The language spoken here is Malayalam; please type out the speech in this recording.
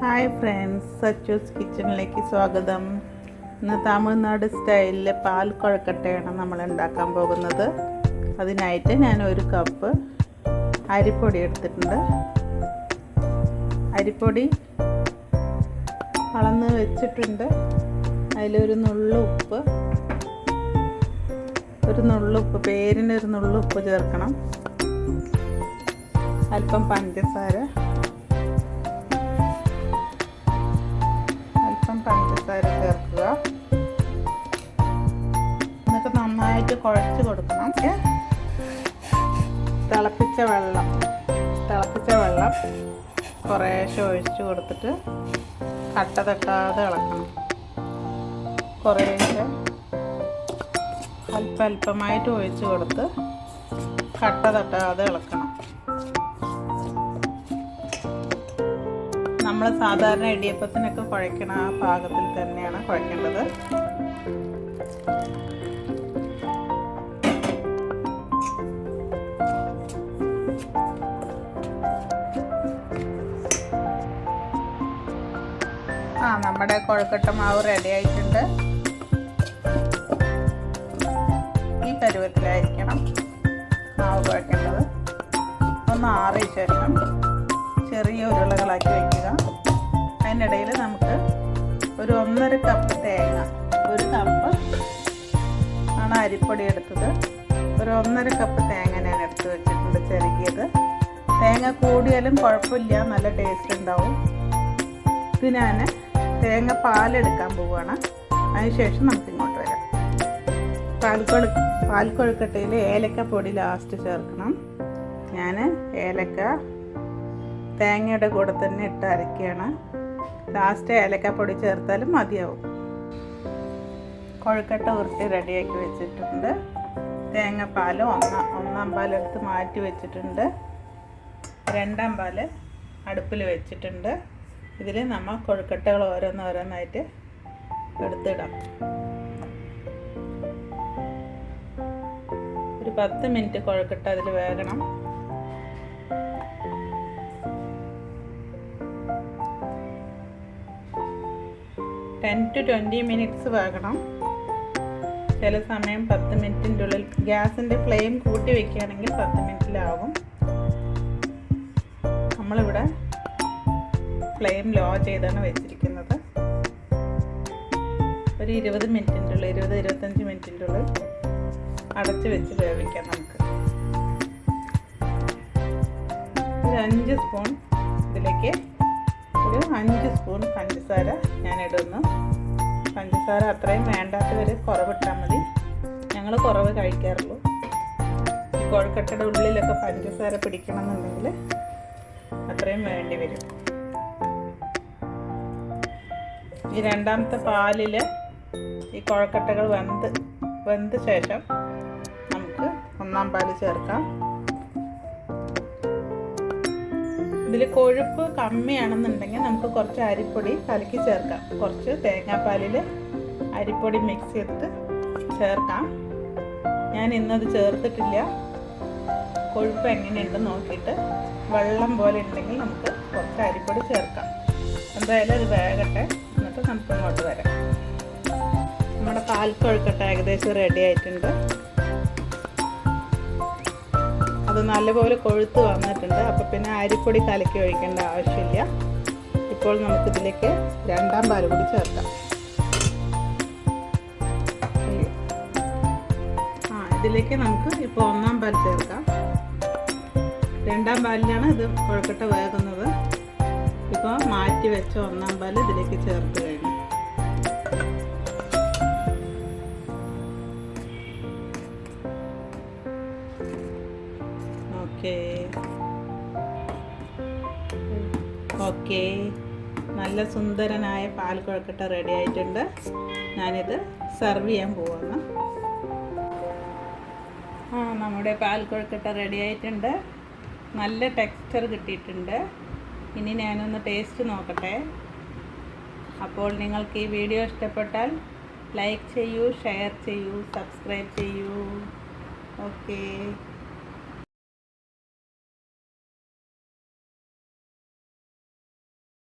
ഹായ് ഫ്രണ്ട്സ് സച്ചൂസ് കിച്ചണിലേക്ക് സ്വാഗതം. ഇന്ന് തമിഴ്നാട് സ്റ്റൈലിലെ പാൽ കുഴക്കട്ടയാണ് നമ്മൾ ഉണ്ടാക്കാൻ പോകുന്നത്. അതിനായിട്ട് ഞാൻ ഒരു കപ്പ് അരിപ്പൊടി എടുത്തിട്ടുണ്ട്. അരിപ്പൊടി അളന്ന് വെച്ചിട്ടുണ്ട്. അതിലൊരു നുള്ളു ഉപ്പ്. ഒരു നുള്ളുപ്പ് പേരിനൊരു നുള്ളുപ്പ് ചേർക്കണം. അല്പം പഞ്ചസാര. പഞ്ചസാര ചേർക്കുക. എന്നിട്ട് നന്നായിട്ട് കുഴച്ച് കൊടുക്കണം. തിളപ്പിച്ച വെള്ളം. തിളപ്പിച്ച വെള്ളം കുറേശ്ശെ ഒഴിച്ചു കൊടുത്തിട്ട് കട്ട തട്ടാതെ ഇളക്കണം. കുറേശ്ശെ അല്പ അല്പമായിട്ട് ഒഴിച്ചു കൊടുത്ത് കട്ട തട്ടാതെ ഇളക്കണം. നമ്മൾ സാധാരണ ഇടിയപ്പത്തിനൊക്കെ കുഴക്കണ ആ പാകത്തിൽ തന്നെയാണ് കുഴക്കേണ്ടത്. ആ നമ്മുടെ കൊഴക്കട്ട മാവ് റെഡി ആയിട്ടുണ്ട്. ഈ പരുവത്തിലായിരിക്കണം മാവ് കുഴക്കേണ്ടത്. ഒന്ന് ആറിയ ശേഷം ചെറിയ ഉരുളകളാക്കി വയ്ക്കുക അതിനിടയിൽ നമുക്ക് ഒരു ഒന്നര കപ്പ് തേങ്ങ ഒരു കപ്പ് ആണ് അരിപ്പൊടി എടുത്തത്. ഒരു ഒന്നര കപ്പ് തേങ്ങ ഞാൻ എടുത്ത് വെച്ചിട്ടുണ്ട് ചെറുകിയത്. തേങ്ങ കൂടിയാലും കുഴപ്പമില്ല നല്ല ടേസ്റ്റ് ഉണ്ടാവും. ഇത് ഞാൻ തേങ്ങ പാലെടുക്കാൻ പോവുകയാണ്. അതിനുശേഷം നമുക്ക് ഇങ്ങോട്ട് വരാം. പാൽക്കൊഴു പാൽക്കൊഴുക്കട്ടയിൽ ഏലക്ക പൊടി ലാസ്റ്റ് ചേർക്കണം. ഞാൻ ഏലക്ക തേങ്ങയുടെ കൂടെ തന്നെ ഇട്ട് അരക്കുകയാണ് ലാസ്റ്റ് ഏലക്കപ്പൊടി ചേർത്താലും മതിയാവും. കൊഴുക്കട്ട ഉരുട്ടി റെഡിയാക്കി വെച്ചിട്ടുണ്ട്. തേങ്ങാപ്പാൽ ഒന്നാം ഒന്നാം പാലെടുത്ത് മാറ്റി വെച്ചിട്ടുണ്ട്. രണ്ടാം പാൽ അടുപ്പിൽ വെച്ചിട്ടുണ്ട്. ഇതിൽ നമ്മൾ കൊഴുക്കട്ടകൾ ഓരോന്നോരോന്നായിട്ട് എടുത്തിടാം. ഒരു പത്ത് മിനിറ്റ് കൊഴുക്കട്ട അതിൽ വേകണം. ടെൻ ടു ട്വന്റി മിനിറ്റ്സ് വേകണം. ചില സമയം പത്ത് മിനിറ്റിന്റെ ഉള്ളിൽ ഗ്യാസിന്റെ ഫ്ലെയിം കൂട്ടി വെക്കുകയാണെങ്കിൽ പത്ത് മിനിറ്റിലാവും നമ്മളിവിടെ ഫ്ലെയിം ലോ ചെയ്താണ് വെച്ചിരിക്കുന്നത്. ഒരു ഇരുപത് മിനിറ്റിന്റെ ഉള്ളിൽ ഇരുപത് ഇരുപത്തഞ്ച് മിനിറ്റിന്റെ ഉള്ളിൽ അടച്ച് വെച്ച് വേവിക്കാം നമുക്ക്. ഒരു അഞ്ച് സ്പൂൺ ഇതിലേക്ക് ഒരു അഞ്ച് സ്പൂൺ പഞ്ചസാര ഞാൻ ഇടുന്നു പഞ്ചസാര അത്രയും വേണ്ടാത്തവർ കുറവിട്ടാൽ മതി. ഞങ്ങൾ കുറവ് കഴിക്കാറുള്ളൂ. കൊഴക്കട്ടയുടെ ഉള്ളിലൊക്കെ പഞ്ചസാര പിടിക്കണമെന്നുണ്ടെങ്കിൽ അത്രയും വേണ്ടി വരും. ഈ രണ്ടാമത്തെ പാലിൽ ഈ കുഴക്കട്ടകൾ വെന്ത് വെന്ത ശേഷം നമുക്ക് ഒന്നാം പാൽ ചേർക്കാം. ഇതിൽ കൊഴുപ്പ് കമ്മിയാണെന്നുണ്ടെങ്കിൽ നമുക്ക് കുറച്ച് അരിപ്പൊടി കലക്കി ചേർക്കാം. കുറച്ച് തേങ്ങാപ്പാലിൽ അരിപ്പൊടി മിക്സ് ചെയ്തിട്ട് ചേർക്കാം. ഞാൻ ഇന്നത് ചേർത്തിട്ടില്ല. കൊഴുപ്പ് എങ്ങനെയുണ്ട് നോക്കിയിട്ട് വെള്ളം പോലെ ഉണ്ടെങ്കിൽ നമുക്ക് കുറച്ച് അരിപ്പൊടി ചേർക്കാം. എന്തായാലും അത് വേകട്ടെ. എന്നിട്ട് നമുക്ക് ഇങ്ങോട്ട് വരാം. നമ്മുടെ പാൽ കൊഴുക്കട്ട ഏകദേശം റെഡി ആയിട്ടുണ്ട്. അത് നല്ലപോലെ കൊഴുത്ത് വന്നിട്ടുണ്ട്. അപ്പോൾ പിന്നെ അരിപ്പൊടി കലക്കി ഒഴിക്കേണ്ട ആവശ്യമില്ല. ഇപ്പോൾ നമുക്കിതിലേക്ക് രണ്ടാം പാൽ കൂടി ചേർക്കാം. ആ ഇതിലേക്ക് നമുക്ക് ഇപ്പോൾ ഒന്നാം പാൽ ചേർക്കാം. രണ്ടാം പാലിലാണ് ഇത് കുഴക്കട്ട വേകുന്നത്. ഇപ്പോൾ മാറ്റി വെച്ച ഒന്നാം പാൽ ഇതിലേക്ക് ചേർത്ത് കഴിഞ്ഞു. ഓക്കെ. നല്ല സുന്ദരനായ പാൽ കുഴക്കട്ട റെഡി ആയിട്ടുണ്ട്. ഞാനിത് സെർവ് ചെയ്യാൻ പോവാണ്. ആ നമ്മുടെ പാൽ കുഴക്കട്ട റെഡി ആയിട്ടുണ്ട്. നല്ല ടെക്സ്ചർ കിട്ടിയിട്ടുണ്ട്. ഇനി ഞാനൊന്ന് ടേസ്റ്റ് നോക്കട്ടെ. അപ്പോൾ നിങ്ങൾക്ക് ഈ വീഡിയോ ഇഷ്ടപ്പെട്ടാൽ ലൈക്ക് ചെയ്യൂ ഷെയർ ചെയ്യൂ സബ്സ്ക്രൈബ് ചെയ്യൂ. ഓക്കേ.